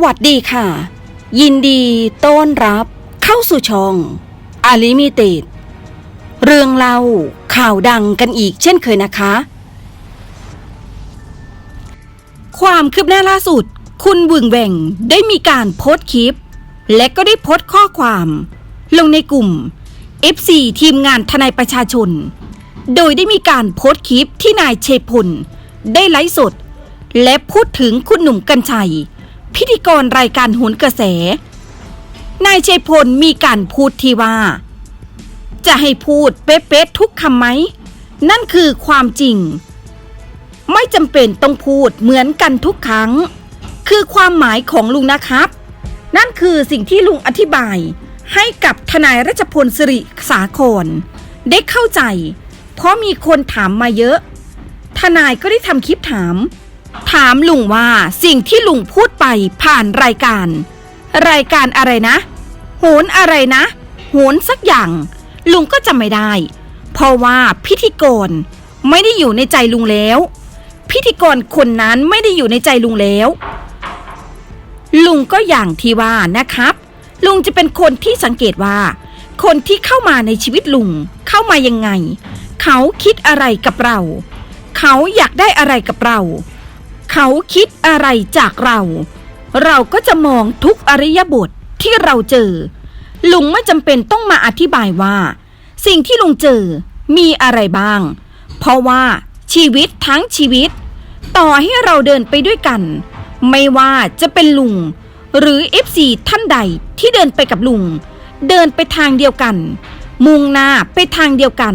สวัสดีค่ะ ยินดีต้อนรับเข้าสู่ช่องอาลิมิเต็ดเรื่องเล่าข่าวดังกันอีกเช่นเคยนะคะ ความคืบหน้าล่าสุด คุณบึงแหว่งได้มีการโพสต์คลิป และก็ได้โพสต์ข้อความ ลงในกลุ่ม FC ทีมงานทนายประชาชน โดยได้มีการโพสต์คลิปที่นายเชพลได้ไลฟ์สด และพูดถึงคุณหนุ่มกัญชัย พิธีกรรายการโหนกระแส นายเชยพลมีการพูดที่ว่า จะให้พูดเป๊ะๆทุกคำไหม นั่นคือความจริง ไม่จำเป็นต้องพูดเหมือนกันทุกครั้ง คือความหมายของลุงนะครับ นั่นคือสิ่งที่ลุงอธิบายให้กับทนายรัชพลสิริสาครได้เข้าใจ เพราะมีคนถามมาเยอะ ทนายก็ได้ทำคลิปถาม ถามลุงว่าสิ่งที่ลุงพูดไปผ่านรายการ รายการอะไรนะ โหนอะไรนะ โหนสักอย่าง ลุงก็จำไม่ได้ เพราะว่าพิธีกรไม่ได้อยู่ในใจลุงแล้ว พิธีกรคนนั้นไม่ได้อยู่ในใจลุงแล้ว ลุงก็อย่างที่ว่านะครับ ลุงจะเป็นคนที่สังเกตว่า คนที่เข้ามาในชีวิตลุงเข้ามายังไง เขาคิดอะไรกับเรา เขาอยากได้อะไรกับเรา เขาคิดอะไรจากเรา เราก็จะมองทุกอริยบทที่เราเจอ ลุงไม่จำเป็นต้องมาอธิบายว่า สิ่งที่ลุงเจอมีอะไรบ้าง เพราะว่าชีวิตทั้งชีวิต ต่อให้เราเดินไปด้วยกัน ไม่ว่าจะเป็นลุง หรือ FC ท่านใดที่เดินไปกับลุง เดินไปทางเดียวกัน มุ่งหน้าไปทางเดียวกัน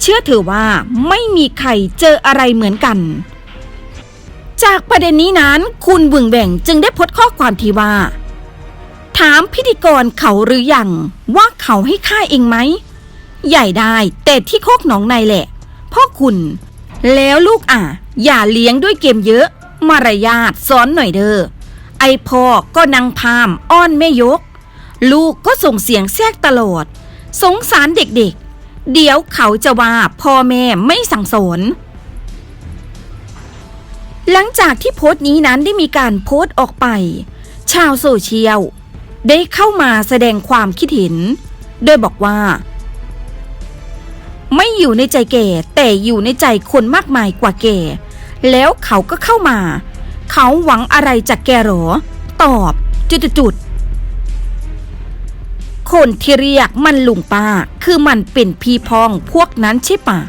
เชื่อถือว่าไม่มีใครเจออะไรเหมือนกัน จากประเด็นนี้นั้นคุณบึงแบ่งจึงได้โพสต์ข้อความที่ว่า ถามพิธีกรเขาหรือยังว่าเขาให้ค่าเองไหม ใหญ่ได้แต่ที่โคกหนองในแหละ พ่อคุณ แล้วลูกอะ อย่าเลี้ยงด้วยเกมเยอะ มารยาทสอนหน่อยเด้อไอพ่อก็นางพามอ้อนแม่ยก ลูกก็ส่งเสียงแทรกตลอด สงสารเด็กๆเดี๋ยวเขาจะว่าพ่อแม่ไม่สั่งสอน หลังจากที่โพสต์นี้นั้นได้มีการโพสต์ออกไป ชาวโซเชียล ได้เข้ามาแสดงความคิดเห็น โดยบอกว่า ไม่อยู่ในใจแก่แต่อยู่ในใจคนมากมายกว่าแก่ แล้วเขาก็เข้ามา เขาหวังอะไรจากแกหรอ ตอบจุดๆคนที่เรียกมันลุงป้าคือมันเป็นพี่พองพวกนั้นใช่ปะ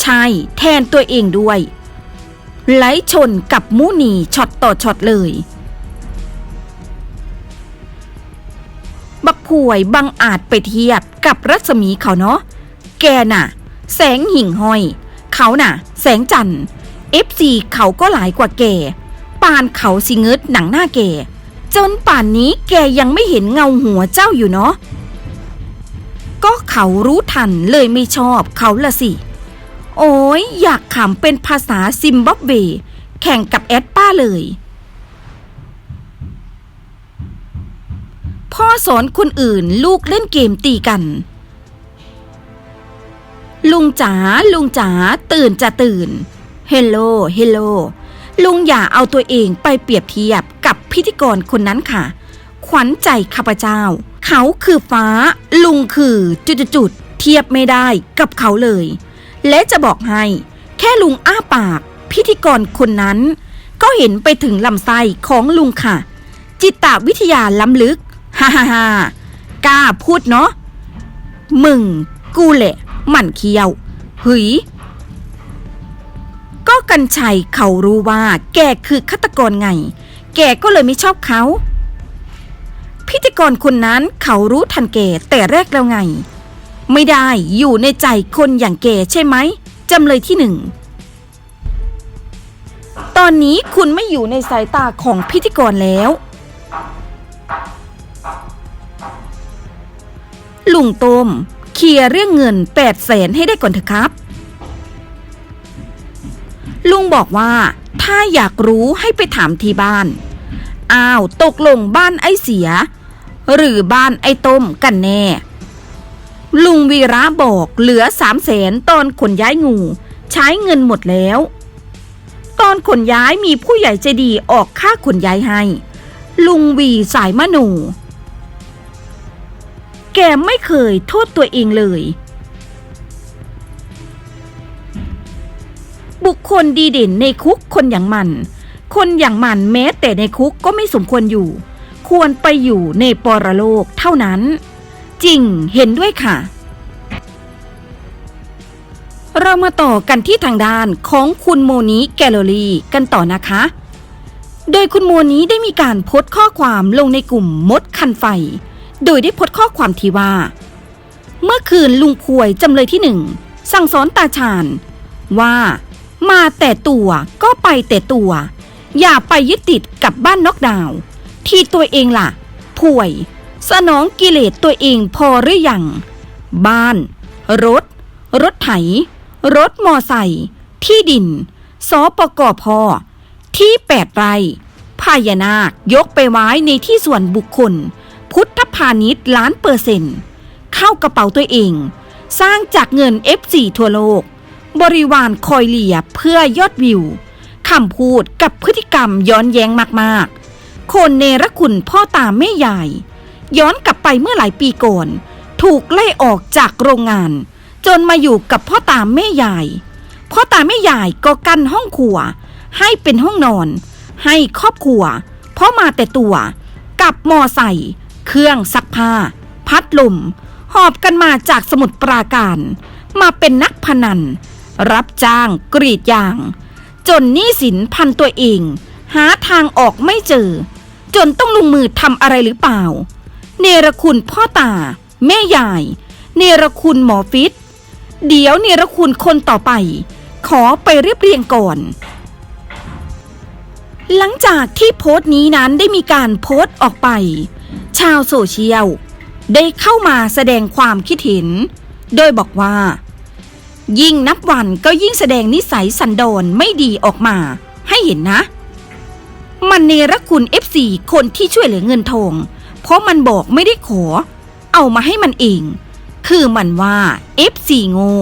ใช่แทนตัวเองด้วย ไหลชนกับมูนีช็อตต่อช็อตเลย บักผวยบังอาจไปเทียบกับรัศมีเขาเนาะ แกน่ะ แสงหิ่งห้อย เขาน่ะ แสงจันทร์เอฟซีเขาก็หลายกว่าแกปานเขาสิเงิดหนังหน้าแกจนป่านนี้แกยังไม่เห็นเงาหัวเจ้าอยู่เนาะก็เขารู้ทันเลยไม่ชอบเขาละสิ อ้ยอยากขำเป็นภาษาซิมบับเว แข่งกับแอดป้าเลย พ่อสอนคนอื่นลูกเล่นเกมตีกัน ลุงจ๋าลุงจ๋าตื่นจะตื่น เฮลโลเฮลโลลุงอย่าเอาตัวเองไปเปรียบเทียบกับพิธีกรคนนั้นค่ะ ขวัญใจข้าพเจ้า เขาคือฟ้า ลุงคือจุดๆๆเทียบไม่ได้กับเขาเลย และจะบอกให้ แค่ลุงอ้าปาก พิธีกรคนนั้น ก็เห็นไปถึงลำไส้ของลุงค่ะ จิตตวิทยาล้ำลึกฮ่าฮ่าฮ่ากล้าพูดเนาะมึง กูแหละ หมั่นเคี้ยวหืยก็กันชัยเขารู้ว่า แกคือฆาตกรไง แกก็เลยไม่ชอบเขา พิธีกรคนนั้นเขารู้ทันแกแต่แรกแล้วไง ไม่ได้อยู่ในใจคนอย่างแกใช่ไหมจำเลยที่หนึ่งตอนนี้คุณไม่อยู่ในสายตาของพิธีกรแล้ว ลุงต้มเคลียร์เรื่องเงินแปดแสนให้ได้ก่อนเถอะครับ ลุงบอกว่า ถ้าอยากรู้ให้ไปถามที่บ้าน อ้าว ตกลงบ้านไอเสีย หรือบ้านไอต้มกันแน่ ลุงวีระบอกเหลือสามแสนตอนขนย้ายงู ใช้เงินหมดแล้ว ตอนขนย้ายมีผู้ใหญ่ใจดีออกค่าขนย้ายให้ ลุงวีสายมโนแกไม่เคยโทษตัวเองเลย บุคคลดีเด่นในคุกคนอย่างมัน คนอย่างมันแม้แต่ในคุกก็ไม่สมควรอยู่ ควรไปอยู่ในปรโลกเท่านั้น จริงเห็นด้วยค่ะ เรามาต่อกันที่ทางด้านของคุณโมนีแกลลอรีกันต่อนะคะ โดยคุณโมนี้ได้มีการโพสต์ข้อความลงในกลุ่มมดคันไฟ โดยได้โพสต์ข้อความที่ว่า เมื่อคืนลุงพวยจำเลยที่หนึ่งสั่งสอนตาชาญว่ามาแต่ตัวก็ไปแต่ตัว อย่าไปยึดติดกับบ้านนอกดาว ที่ตัวเองล่ะ ป่วย สนองกิเลสตัวเองพอหรือยัง บ้าน รถ รถไถ รถมอไซค์ที่ดิน สปกพที่แปดไร่พญานาคยกไปไว้ในที่ส่วนบุคคล พุทธพาณิชย์ล้านเปอร์เซ็นต์ เข้ากระเป๋าตัวเอง สร้างจากเงิน F4 ทั่วโลก บริวารคอยเหลียเพื่อยอดวิวคำพูดกับพฤติกรรมย้อนแย้งมากๆ คนเนรคุณพ่อตาแม่ยาย ย้อนกลับไปเมื่อหลายปีก่อน ถูกไล่ออกจากโรงงาน จนมาอยู่กับพ่อตาแม่ยาย พ่อตาแม่ยายก็กั้นห้องครัว ให้เป็นห้องนอน ให้ครอบครัว เพราะมาแต่ตัว กับมอไซค์เครื่องซักผ้า พัดลม หอบกันมาจากสมุทรปราการ มาเป็นนักพนัน รับจ้างกรีดยาง จนหนี้สินพันตัวเอง หาทางออกไม่เจอ จนต้องลงมือทำอะไรหรือเปล่า เนรคุณพ่อตา แม่ยาย เนรคุณหมอฟิตเดี๋ยวเนรคุณคนต่อไป ขอไปเรียบเรียงก่อน หลังจากที่โพสต์นี้นั้นได้มีการโพสต์ออกไป ชาวโซเชียล ได้เข้ามาแสดงความคิดเห็น โดยบอกว่า ยิ่งนับวันก็ยิ่งแสดงนิสัยสันโดษไม่ดีออกมา ให้เห็นนะ มันเนรคุณ F4 คนที่ช่วยเหลือเงินทอง เพราะมันบอกไม่ได้ขอ เอามาให้มันเอง คือมันว่า F4 โง่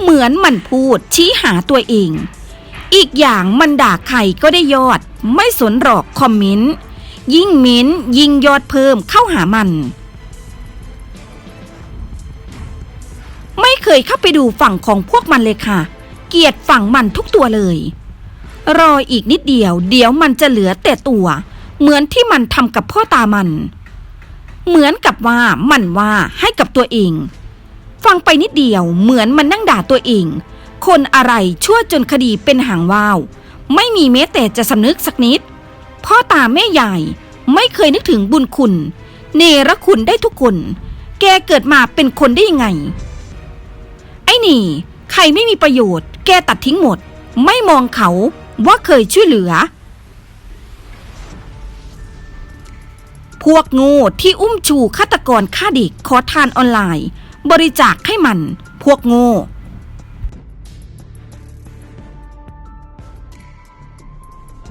เหมือนมันพูดชี้หาตัวเอง อีกอย่างมันด่าใครก็ได้ยอด ไม่สนหรอกคอมเมนต์ ยิ่งเม้นต์ยิ่งยอดเพิ่มเข้าหามัน ไม่เคยเข้าไปดูฝั่งของพวกมันเลยค่ะ เกลียดฝั่งมันทุกตัวเลย รออีกนิดเดียว เดี๋ยวมันจะเหลือแต่ตัว เหมือนที่มันทำกับพ่อตามัน เหมือนกับว่ามันว่าให้กับตัวเอง ฟังไปนิดเดียวเหมือนมันนั่งด่าตัวเอง คนอะไรชั่วจนคดีเป็นหางว่าว ไม่มีแม้แต่จะสำนึกสักนิด พ่อตาแม่ยายไม่เคยนึกถึงบุญคุณ เนรคุณได้ทุกคน แกเกิดมาเป็นคนได้ยังไง ไอ้นี่ ใครไม่มีประโยชน์ แกตัดทิ้งหมด ไม่มองเขา ว่าเคยช่วยเหลือ พวกงูที่อุ้มชูฆาตกรฆ่าเด็กขอทานออนไลน์ บริจาคให้มัน พวกงู